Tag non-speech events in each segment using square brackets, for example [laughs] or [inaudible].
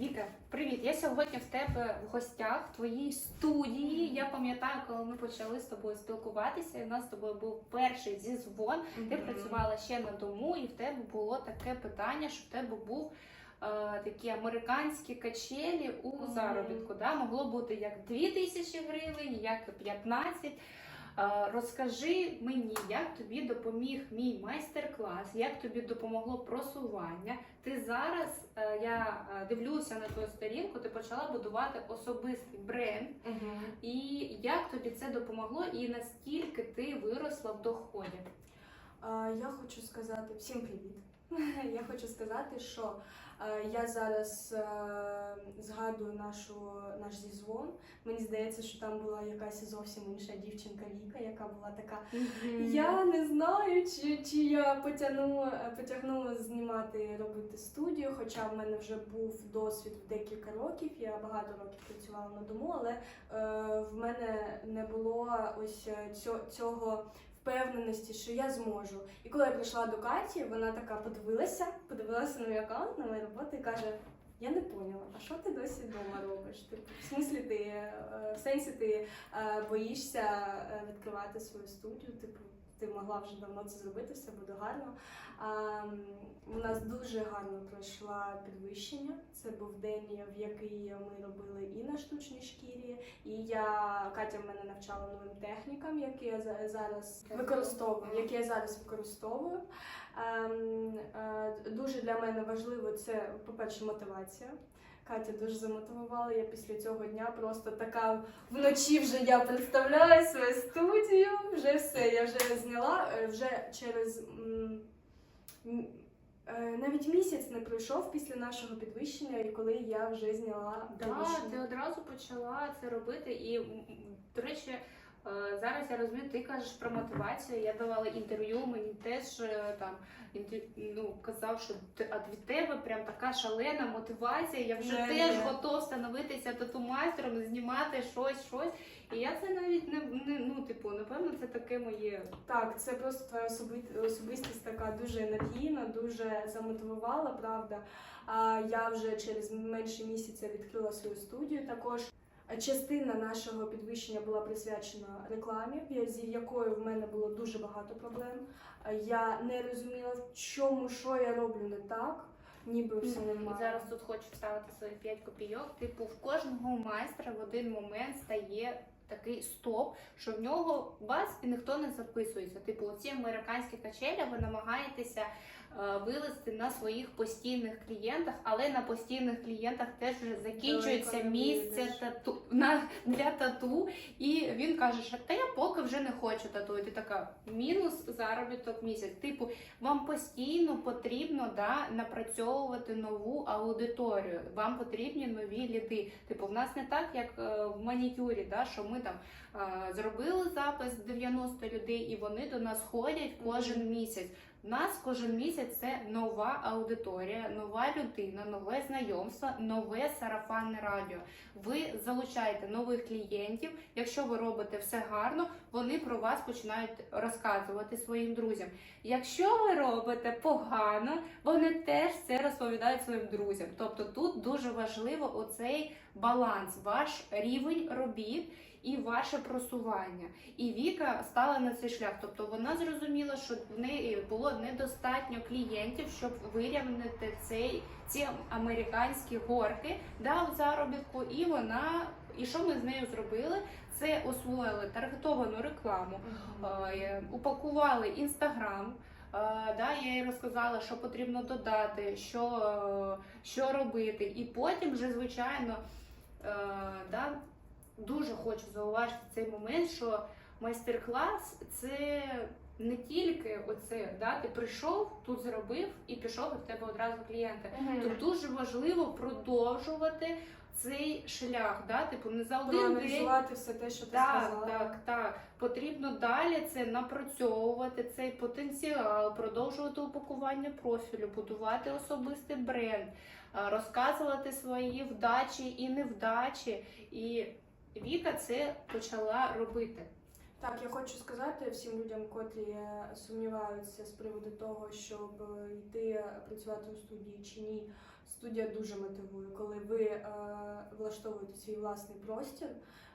Віка, привіт! Я сьогодні в тебе в гостях в твоїй студії. Я пам'ятаю, коли ми почали з тобою спілкуватися. і У нас з тобою був перший зізвон. Ти працювала ще на дому, і в тебе було таке питання, що в тебе був е, такі американські качелі у заробітку. Да? Могло бути як 2 тисячі гривень, як 15. Розкажи мені, як тобі допоміг мій майстер-клас, як тобі допомогло просування. Ти зараз, е, я е, дивлюся на твою сторінку, ти почала будувати особистий бренд. Мгм. І як тобі це допомогло, і наскільки ти виросла в доході? Я хочу сказати всім привіт. [laughs] Я хочу сказати, що е, я зараз е, згадую нашу, наш зізвон. Мені здається, що там була якась зовсім інша дівчинка Віка, яка була така. Я не знаю, чи, чи я потягну, потягну знімати робити студію, хоча в мене вже був досвід в декілька років. Я багато років працювала на дому, але е, в мене не було ось е, цього впевненості, що я зможу. І коли я прийшла до Каті, вона така подивилася, подивилася на мій аккаунт, на мою роботу і каже. Я не поняла, а що ти досі вдома робиш? Типу, в смислі ти е, в сенсі ти е, боїшся е, відкривати свою студію? Типу, ти могла вже давно це зробити, все буде гарно. А, у нас дуже гарно пройшла підвищення. Це був день, в який ми робили і на штучній шкірі, і я Катя мене навчала новим технікам, які я зараз використовую, які я зараз використовую. Ем, е, Дуже для мене важливо це, по-перше, мотивація. Катя дуже замотивувала. Я після цього дня просто така вночі вже я представляю свою студію. Вже все, я вже зняла. Е, Вже через е, навіть місяць не пройшов після нашого підвищення, і коли я вже зняла Да, підвищення. ти одразу почала це робити. І до речі, зараз я розумію, ти кажеш про мотивацію. Я давала інтерв'ю, мені теж е, там ну, казав, що а від тебе прям така шалена мотивація. Я вже Не, теж не. готов становитися тату-майстером, знімати щось, щось. І я це навіть не, не ну, типу, напевно, це таке моє. Так, це просто твоя особи- особистість така дуже енергійна, дуже замотивувала, правда. А я вже через менше місяця відкрила свою студію. Також частина нашого підвищення була присвячена рекламі, з якою в мене було дуже багато проблем. Я не розуміла, в чому що я роблю не так, ніби все немає. зараз тут хочу вставити свої 5 копійок. Типу, в кожного майстра в один момент стає такий стоп, що в нього вас і ніхто не записується. Типу, ці американські качелі ви намагаєтеся е, вилезти на своїх постійних клієнтах, але на постійних клієнтах теж вже закінчується Далеко не місце вийдеш. тату на для тату. І він каже, що та я поки вже не хочу тату. І ти така мінус заробіток місяць. Типу, вам постійно потрібно да, напрацьовувати нову аудиторію. Вам потрібні нові ліди. Типу, в нас не так, як е, в манікюрі, да, що ми там е, зробили запис 90 людей, і вони до нас ходять кожен місяць. У нас кожен місяць це нова аудиторія, нова людина, нове знайомство, нове сарафанне радіо. Ви залучаєте нових клієнтів. Якщо ви робите все гарно, вони про вас починають розказувати своїм друзям. Якщо ви робите погано, вони теж це розповідають своїм друзям. Тобто тут дуже важливо оцей баланс, ваш рівень робіт і ваше просування. І Віка стала на цей шлях. Тобто вона зрозуміла, що в неї було недостатньо клієнтів, щоб вирівняти цей ці американські горки да, в заробітку. І вона, і що ми з нею зробили? Це освоїли таргетовану рекламу, е, упакували інстаграм. Е, Да, я їй розказала, що потрібно додати, що, е, що робити. І потім вже, звичайно, е, да, дуже хочу зауважити цей момент, що майстер-клас це не тільки оце, да, ти прийшов, тут зробив і пішов, і в тебе одразу клієнти. Мгм. Тут дуже важливо продовжувати цей шлях, да, типу не за один день. Все те, що ти Так, сказала. так, так. Потрібно далі це напрацьовувати цей потенціал, продовжувати упакування профілю, будувати особистий бренд, розказувати свої вдачі і невдачі. І Віка це почала робити. Так, я хочу сказати всім людям, котрі е, сумніваються з приводу того, щоб е, йти працювати у студії чи ні. студія дуже мотивує. Коли ви е, влаштовуєте свій власний простір,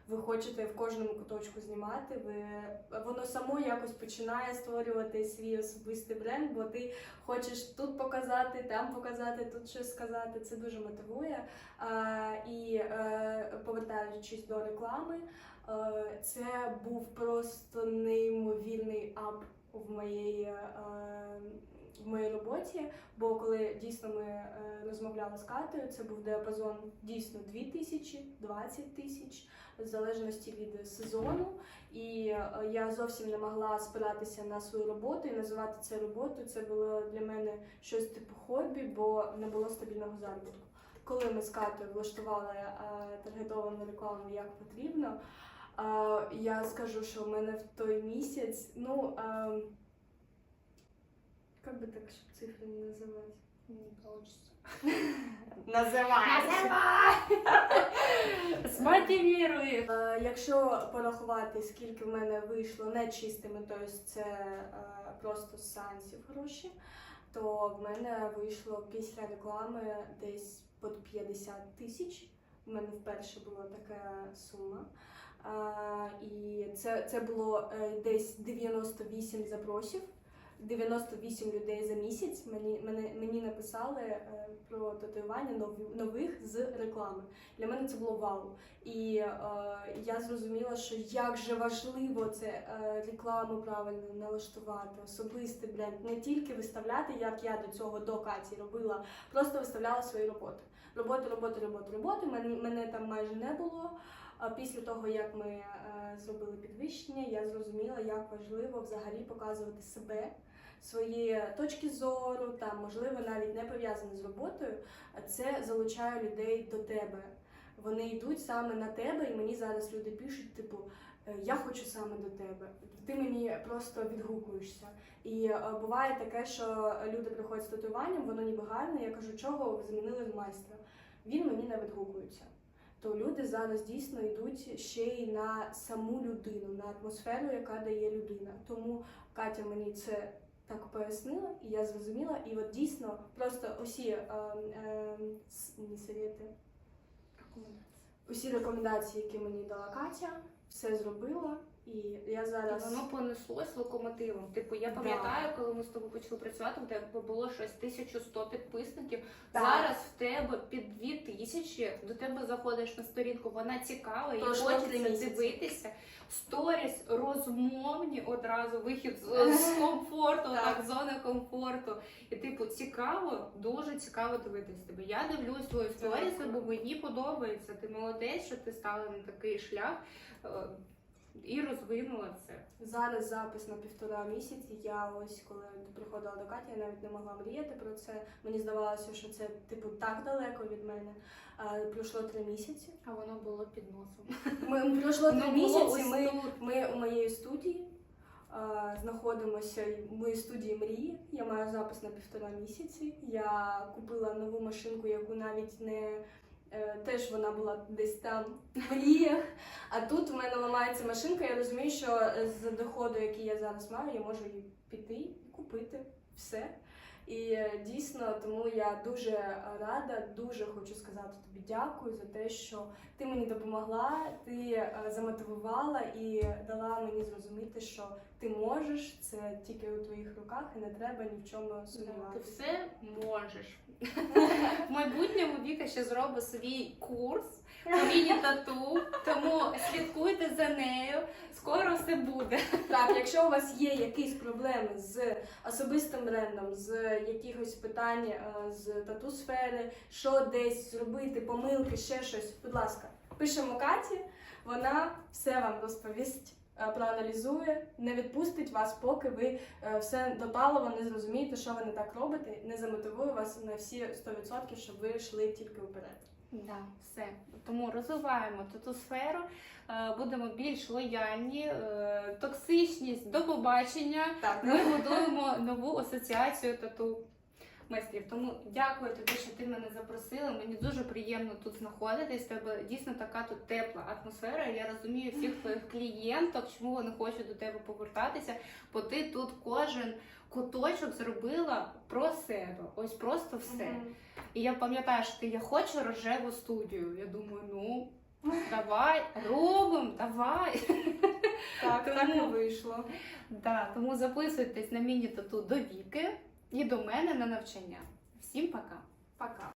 ви хочете в кожному куточку знімати, ви воно само якось починає створювати свій особистий бренд, бо ти хочеш тут показати, там показати, тут щось сказати. Це дуже мотивує. Е, і е, повертаючись до реклами, е, це був просто неймовірний ап в моєї. Роботі, бо коли дійсно ми е, розмовляли з Катою, це був діапазон дійсно 2 тисячі, 20 тисяч, в залежності від сезону. І е, я зовсім не могла спиратися на свою роботу і називати це роботою. Це було для мене щось типу хобі, бо не було стабільного заробітку. Коли ми з Катою влаштували е, таргетовану рекламу як потрібно, я скажу, що в мене в той місяць, ну. Как бы так, щоб цифри не називати? Не получится. Називай! Смотивируй. Е, Якщо порахувати, скільки в мене вийшло не чистими, тобто це е, просто з сеансів гроші, то в мене вийшло після реклами десь під 50 тисяч. У мене вперше була така сума. Е, І це, це було е, десь 98 запросів. 98 людей за місяць мені, мене, мені написали е, про татуювання нові- нових з реклами. Для мене це було вау. І е, я зрозуміла, що як же важливо це е, рекламу правильно налаштувати, особистий бренд, не тільки виставляти, як я до цього до Каті робила, просто виставляла свої роботи. Роботи, роботи, роботи, роботи. Мене, мене там майже не було. Після того, як ми е, зробили підвищення, я зрозуміла, як важливо взагалі показувати себе, свої точки зору, там можливо навіть не пов'язані з роботою. Це залучає людей до тебе. Вони йдуть саме на тебе, і мені зараз люди пишуть, типу, «Е, я хочу саме до тебе. Ти мені просто відгукуєшся. І е, буває таке, що люди приходять з татуюванням, воно ніби гарне. Я кажу, чого ви замінили в майстра? Він мені не відгукується. То люди зараз дійсно йдуть ще й на саму людину, на атмосферу, яка дає людина. Тому Катя мені це так пояснила, і я зрозуміла. І от дійсно просто усі е, е, с- не совєти, усі рекомендації, які мені дала Катя, все зробила. І я І зараз воно понеслось локомотивом. Типу, я Да. пам'ятаю, коли ми з тобою почали працювати, у тебе було щось 1100 підписників. Так. Зараз в тебе під 2000, до тебе заходиш на сторінку, вона цікава, і хочеться дивитися. Сторіс розмовні одразу вихід з, комфорту, Так. зони комфорту. І типу цікаво, дуже цікаво дивитись тебе. Я дивлюсь твої сторіси, бо мені подобається. Ти молодець, що ти стала на такий шлях. І розвинула це. Зараз запис на півтора місяці. Я ось коли приходила до Каті, я навіть не могла мріяти про це. Мені здавалося, що це типу так далеко від мене. А, пройшло три місяці. А воно було під носом. [laughs] Ми пройшло три місяці. Ми, ми у моєї студії знаходимося в моїй студії мрії. Я маю запис на півтора місяці. Я купила нову машинку, яку навіть не. Е, Теж вона була десь там в мріях. А тут в мене ламається машинка. Я розумію, що з доходу, який я зараз маю, я можу її піти і купити все. І е, дійсно, тому я дуже рада, дуже хочу сказати тобі дякую за те, що ти мені допомогла, ти е, замотивувала і дала мені зрозуміти, що ти можеш, це тільки у твоїх руках, і не треба ні в чому Ти все можеш. [laughs] В майбутньому Віка ще зробить свій курс по міні-тату, тому слідкуйте за нею. Скоро все буде. Так, якщо у вас є якісь проблеми з особистим брендом, з якихось питань е, з тату сфери, що десь зробити, помилки, ще щось, будь ласка, пишемо Каті, вона все вам розповість. е, Проаналізує, не відпустить вас, поки ви е, все допалово не зрозумієте, що ви не так робите, не замотивує вас на всі 100%, щоб ви йшли тільки вперед. Да, все. Тому розвиваємо тату сферу, е, будемо більш лояльні, е, токсичність до побачення. Так, Ми будуємо нову асоціацію тату майстрів. Тому дякую тобі, що ти мене запросила. Мені дуже приємно тут знаходитись. Тебе дійсно така тут тепла атмосфера. Я розумію всіх твоїх клієнток, чому вони хочуть до тебе повертатися, бо ти тут кожен. Куточок зробила про себе. Ось просто все. Мгм. І я пам'ятаю, що ти я хочу рожеву студію. Я думаю, ну давай, робимо, давай. Так, так і Тому- вийшло. Да, тому записуйтесь на міні-тату до Віки і до мене на навчання. Всім пока! Пока.